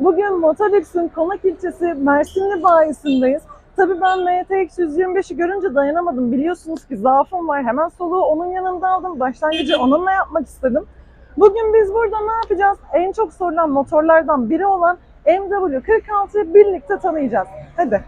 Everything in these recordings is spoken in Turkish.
Bugün Motolüks'ün Konak ilçesi Mersinli bayisindeyiz. Tabii ben MTX 125'i görünce dayanamadım. Biliyorsunuz ki zaafım var. Hemen soluğu onun yanında aldım. Başlangıcı onunla yapmak istedim. Bugün biz burada ne yapacağız? En çok sorulan motorlardan biri olan MW46'yı birlikte tanıyacağız. Hadi.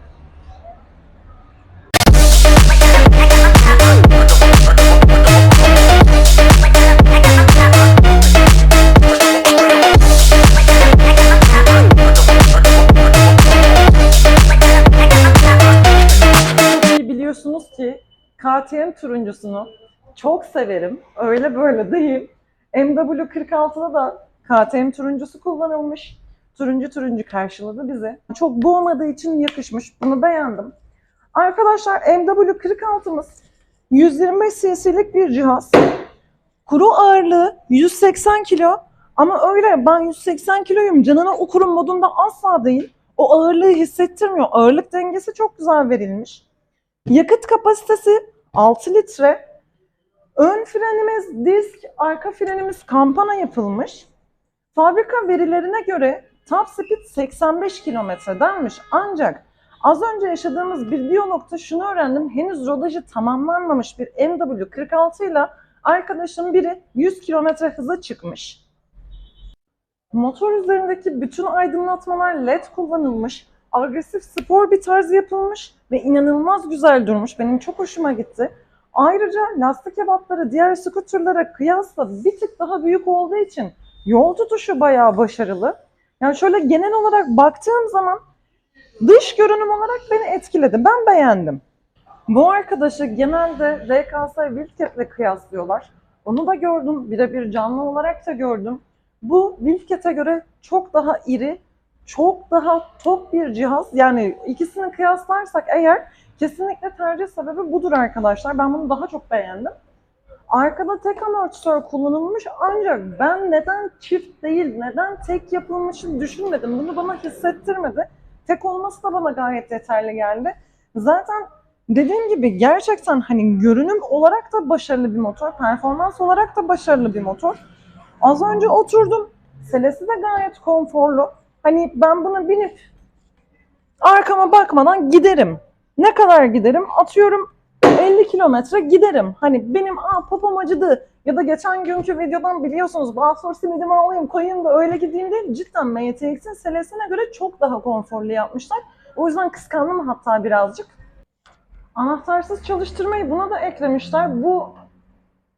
Biliyorsunuz ki KTM turuncusunu çok severim. Öyle böyle değil. MW46'da da KTM turuncusu kullanılmış. Turuncu turuncu karşıladı bizi. Çok boğmadığı için yakışmış. Bunu beğendim. Arkadaşlar MW46'mız 125 cc'lik bir cihaz. Kuru ağırlığı 180 kilo. Ama öyle ben 180 kiloyum canına okurum modunda asla değil. O ağırlığı hissettirmiyor. Ağırlık dengesi çok güzel verilmiş. Yakıt kapasitesi 6 litre. Ön frenimiz disk, arka frenimiz kampana yapılmış. Fabrika verilerine göre top speed 85 kilometre denmiş. Ancak az önce yaşadığımız bir diyalogta şunu öğrendim. Henüz rodajı tamamlanmamış bir MW46 ile arkadaşım biri 100 kilometre hıza çıkmış. Motor üzerindeki bütün aydınlatmalar LED kullanılmış. Agresif spor bir tarz yapılmış ve inanılmaz güzel durmuş. Benim çok hoşuma gitti. Ayrıca lastik ebatları diğer skuterlara kıyasla bir tık daha büyük olduğu için yol tutuşu bayağı başarılı. Yani şöyle genel olarak baktığım zaman dış görünüm olarak beni etkiledi. Ben beğendim. Bu arkadaşı genelde RKS Wildcat'le kıyaslıyorlar. Onu da gördüm. Birebir canlı olarak da gördüm. Bu Wildcat'e göre çok daha iri, çok daha tok bir cihaz. Yani ikisini kıyaslarsak eğer kesinlikle tercih sebebi budur arkadaşlar. Ben bunu daha çok beğendim. Arkada tek amortisör kullanılmış ancak ben neden çift değil, neden tek yapılmışı düşünmedim. Bunu bana hissettirmedi. Tek olması da bana gayet yeterli geldi. Zaten dediğim gibi gerçekten hani görünüm olarak da başarılı bir motor, performans olarak da başarılı bir motor. Az önce oturdum. Selesi de gayet konforlu. Hani ben buna binip arkama bakmadan giderim. Ne kadar giderim? Atıyorum 50 kilometre giderim. Hani benim aa popom acıdı ya da geçen günkü videodan biliyorsunuz Balfour simidimi alayım koyayım da öyle gideyim değil. Cidden MTX'in selesine göre çok daha konforlu yapmışlar. O yüzden kıskandım hatta birazcık. Anahtarsız çalıştırmayı buna da eklemişler. Bu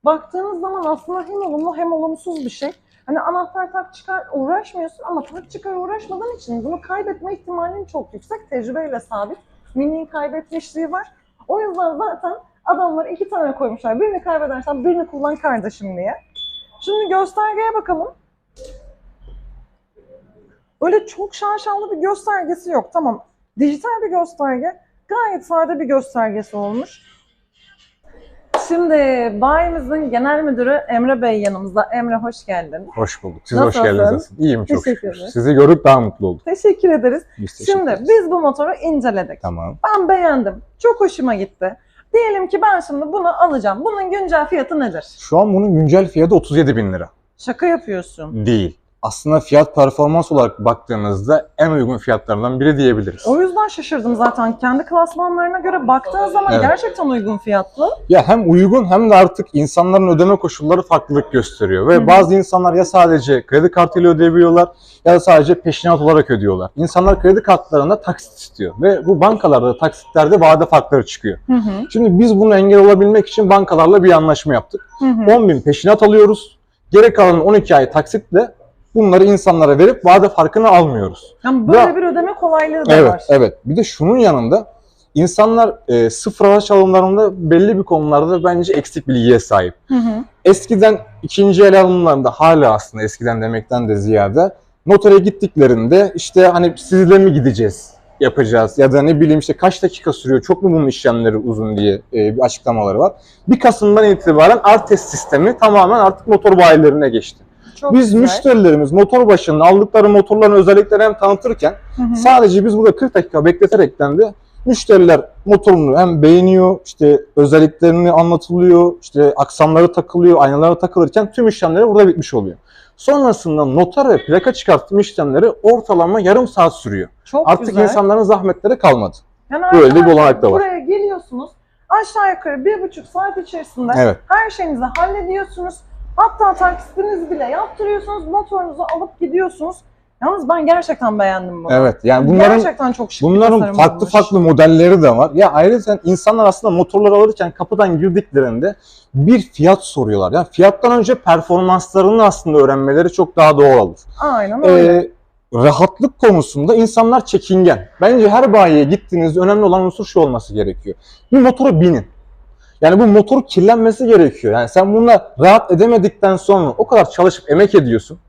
baktığınız zaman aslında hem olumlu hem olumsuz bir şey. Hani anahtar tak çıkar uğraşmıyorsun ama tak çıkar uğraşmadığın için bunu kaybetme ihtimalin çok yüksek. Tecrübeyle sabit. Mini'nin kaybetmişliği var. O yüzden zaten adamlar iki tane koymuşlar. Birini kaybedersen birini kullan kardeşim diye. Şimdi göstergeye bakalım. Öyle çok şaşalı bir göstergesi yok. Tamam. Dijital bir gösterge. Gayet sade bir göstergesi olmuş. Şimdi bayimizin genel müdürü Emre Bey yanımızda. Emre hoş geldin. Hoş bulduk. Siz Nasılsın? hoş geldiniz. Asıl. İyiyim çok Teşekkür şükür. ederim. Sizi gördük daha mutlu olduk. Teşekkür ederiz. Biz teşekkür Şimdi ederiz. biz bu motoru inceledik. Tamam. Ben beğendim. Çok hoşuma gitti. Diyelim ki ben şimdi bunu alacağım. Bunun güncel fiyatı nedir? Şu an bunun güncel fiyatı 37 bin lira. Şaka yapıyorsun. Değil. Aslında fiyat performans olarak baktığınızda en uygun fiyatlarından biri diyebiliriz. O yüzden şaşırdım zaten. Kendi klasmanlarına göre baktığın zaman Evet. gerçekten uygun fiyatlı. Ya hem uygun hem de artık insanların ödeme koşulları farklılık gösteriyor. Ve Hı hı. bazı insanlar ya sadece kredi kartıyla ödeyebiliyorlar ya da sadece peşinat olarak ödüyorlar. İnsanlar kredi kartlarında taksit istiyor ve bu bankalarda taksitlerde vade farkları çıkıyor. Hı hı. Şimdi biz bunu engel olabilmek için bankalarla bir anlaşma yaptık. Hı hı. 10 bin peşinat alıyoruz. Geri kalan 12 ay taksitle bunları insanlara verip vade farkını almıyoruz. Yani böyle Ya- bir ödeme kolaylığı da Evet, var. evet. Bir de şunun yanında insanlar e, sıfır araç alımlarında belli bir konularda bence eksik bilgiye sahip. Hı hı. Eskiden ikinci el alımlarında hala aslında eskiden demekten de ziyade notere gittiklerinde işte hani sizle mi gideceğiz yapacağız ya da ne bileyim işte kaç dakika sürüyor çok mu bunun işlemleri uzun diye e, bir açıklamaları var. 1 Kasım'dan itibaren Artes sistemi tamamen artık motor bayilerine geçti. Çok Biz güzel. müşterilerimiz motor başında aldıkları motorların özelliklerini hem tanıtırken Hı hı. sadece biz burada 40 dakika bekleterekten de müşteriler motorunu hem beğeniyor, işte özelliklerini anlatılıyor, işte aksamları takılıyor, aynaları takılırken tüm işlemleri burada bitmiş oluyor. Sonrasında noter ve plaka çıkartma işlemleri ortalama yarım saat sürüyor. Çok Artık güzel. insanların zahmetleri kalmadı. Yani Böyle bir olanak da var. Buraya geliyorsunuz. Aşağı yukarı bir buçuk saat içerisinde Evet. her şeyinizi hallediyorsunuz. Hatta taksitinizi bile yaptırıyorsunuz. Motorunuzu alıp gidiyorsunuz. Yalnız ben gerçekten beğendim bunu. Evet. Yani bunların gerçekten çok şık bunların farklı olmuş. farklı modelleri de var. Ya ayrıca insanlar aslında motorları alırken kapıdan girdiklerinde bir fiyat soruyorlar. Yani fiyattan önce performanslarını aslında öğrenmeleri çok daha doğal olur. Aynen öyle. Ee, rahatlık konusunda insanlar çekingen. Bence her bayiye gittiğinizde önemli olan unsur şu olması gerekiyor. Bir motora binin. Yani bu motor kirlenmesi gerekiyor. Yani sen bununla rahat edemedikten sonra o kadar çalışıp emek ediyorsun.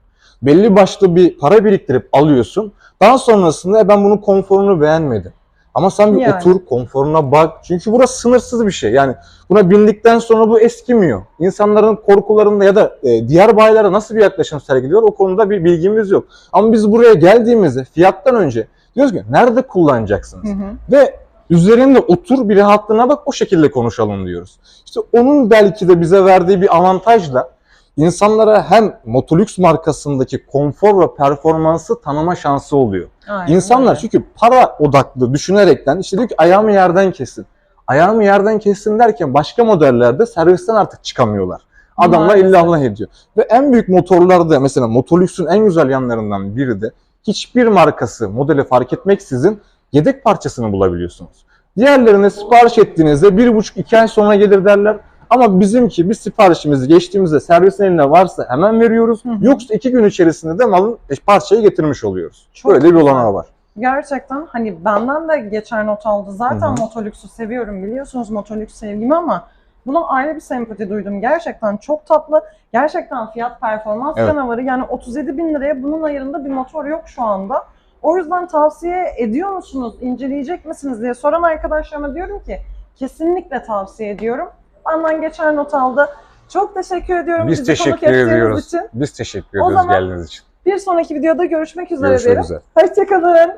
Belli başlı bir para biriktirip alıyorsun. Daha sonrasında "E, ben bunun konforunu beğenmedim. Ama sen bir Yani. otur, konforuna bak. Çünkü burası sınırsız bir şey. Yani buna bindikten sonra bu eskimiyor. İnsanların korkularında ya da e, diğer bayilere nasıl bir yaklaşım sergiliyor o konuda bir bilgimiz yok. Ama biz buraya geldiğimizde fiyattan önce diyoruz ki nerede kullanacaksınız? Hı hı. Ve üzerinde otur bir rahatlığına bak o şekilde konuşalım diyoruz. İşte onun belki de bize verdiği bir avantajla insanlara hem Motolux markasındaki konfor ve performansı tanıma şansı oluyor. Aynen İnsanlar öyle. çünkü para odaklı düşünerekten işte diyor ki ayağımı yerden kesin. Ayağımı yerden kesin derken başka modellerde servisten artık çıkamıyorlar. Adamlar Maalesef. illallah ediyor. Ve en büyük motorlarda mesela Motolux'un en güzel yanlarından biri de hiçbir markası modeli fark etmeksizin yedek parçasını bulabiliyorsunuz. Diğerlerine sipariş ettiğinizde bir buçuk iki ay sonra gelir derler. Ama bizimki biz siparişimizi geçtiğimizde servisin eline varsa hemen veriyoruz. Hı hı. Yoksa iki gün içerisinde de malın e, parçayı getirmiş oluyoruz. Çok Böyle bir olanağı var. Gerçekten hani benden de geçer not aldı. Zaten Hı seviyorum biliyorsunuz Motolux sevgimi ama buna ayrı bir sempati duydum. Gerçekten çok tatlı. Gerçekten fiyat performans Evet. canavarı. Yani 37 bin liraya bunun ayarında bir motor yok şu anda. O yüzden tavsiye ediyor musunuz, inceleyecek misiniz diye soran arkadaşlarıma diyorum ki kesinlikle tavsiye ediyorum. Benden geçer not aldı. Çok teşekkür ediyorum Biz bizi teşekkür ediyoruz. için. Biz teşekkür ediyoruz geldiğiniz için. Bir sonraki videoda görüşmek üzere Görüşmek üzere. Hoşçakalın.